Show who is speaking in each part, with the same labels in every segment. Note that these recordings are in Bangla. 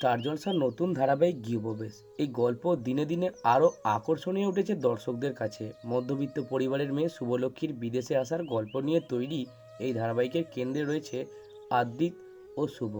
Speaker 1: স্টার জলসার নতুন ধারাবাহিক গৃহপ্রবেশ। এই গল্প দিনে দিনে আরও আকর্ষণীয় উঠেছে দর্শকদের কাছে। মধ্যবিত্ত পরিবারের মেয়ে শুভলক্ষ্মীর বিদেশে আসার গল্প নিয়ে তৈরি এই ধারাবাহিকের কেন্দ্রে রয়েছে আদিত ও শুভ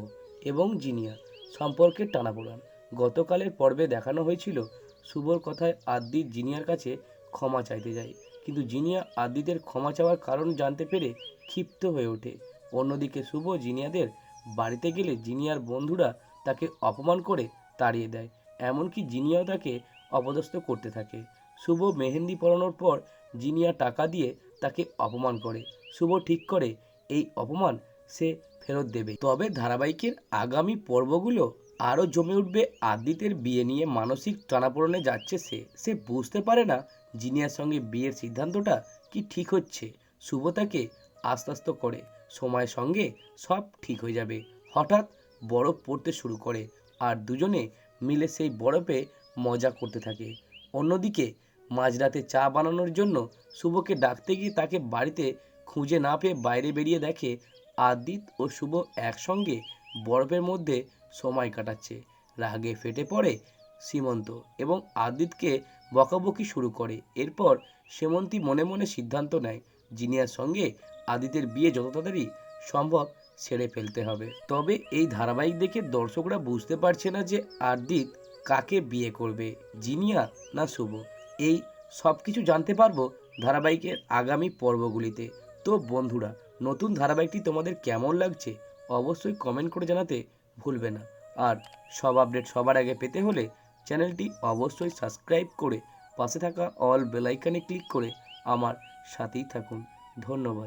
Speaker 1: এবং জিনিয়া। সম্পর্কের টানাপোড়ান। গতকালের পর্বে দেখানো হয়েছিল, শুভর কথায় আদিত জিনিয়ার কাছে ক্ষমা চাইতে যায়। কিন্তু জিনিয়া আদিতের ক্ষমা চাওয়ার কারণ জানতে পেরে ক্ষিপ্ত হয়ে ওঠে। অন্যদিকে শুভ জিনিয়াদের বাড়িতে গেলে জিনিয়ার বন্ধুরা তাকে অপমান করে তাড়িয়ে দেয়। এমনকি জিনিয়াও তাকে অপদস্থ করতে থাকে। শুভ মেহেন্দি পরানোর পর জিনিয়া টাকা দিয়ে তাকে অপমান করে। শুভ ঠিক করে, এই অপমান সে ফেরত দেবে। তবে ধারাবাহিকের আগামী পর্বগুলো আরও জমে উঠবে। আদিতের বিয়ে নিয়ে মানসিক টানাপোড়েনে যাচ্ছে সে। সে বুঝতে পারে না জিনিয়ার সঙ্গে বিয়ের সিদ্ধান্তটা কি ঠিক হচ্ছে। শুভ তাকে আস্তে আস্তে করে, সময়ের সঙ্গে সব ঠিক হয়ে যাবে। হঠাৎ বরফ পড়তে শুরু করে আর দুজনে মিলে সেই বরফে মজা করতে থাকে। অন্যদিকে মাঝরাতে চা বানানোর জন্য শুভকে ডাকতে গিয়ে তাকে বাড়িতে খুঁজে না পেয়ে বাইরে বেরিয়ে দেখে আদিত ও শুভ একসঙ্গে বরফের মধ্যে সময় কাটাচ্ছে। রাগে ফেটে পড়ে সীমন্ত এবং আদিতকে বকাবকি শুরু করে। এরপর সেমন্তী মনে মনে সিদ্ধান্ত নেয় জিনিয়ার সঙ্গে আদিতের বিয়ে যত তাড়াতাড়ি সম্ভব ছেড়ে ফেলতে হবে। তবে এই ধারাবাহিক দেখে দর্শকরা বুঝতে পারছে না যে আদিত কাকে বিয়ে করবে, জিনিয়া না শুভ। এই সব কিছু জানতে পারব ধারাবাহিকের আগামী পর্বগুলিতে। তো বন্ধুরা, নতুন ধারাবাহিকটি তোমাদের কেমন লাগছে অবশ্যই কমেন্ট করে জানাতে ভুলবে না। আর সব আপডেট সবার আগে পেতে হলে চ্যানেলটি অবশ্যই সাবস্ক্রাইব করে পাশে থাকা অল বেলাইকানে ক্লিক করে আমার সাথেই থাকুন। ধন্যবাদ।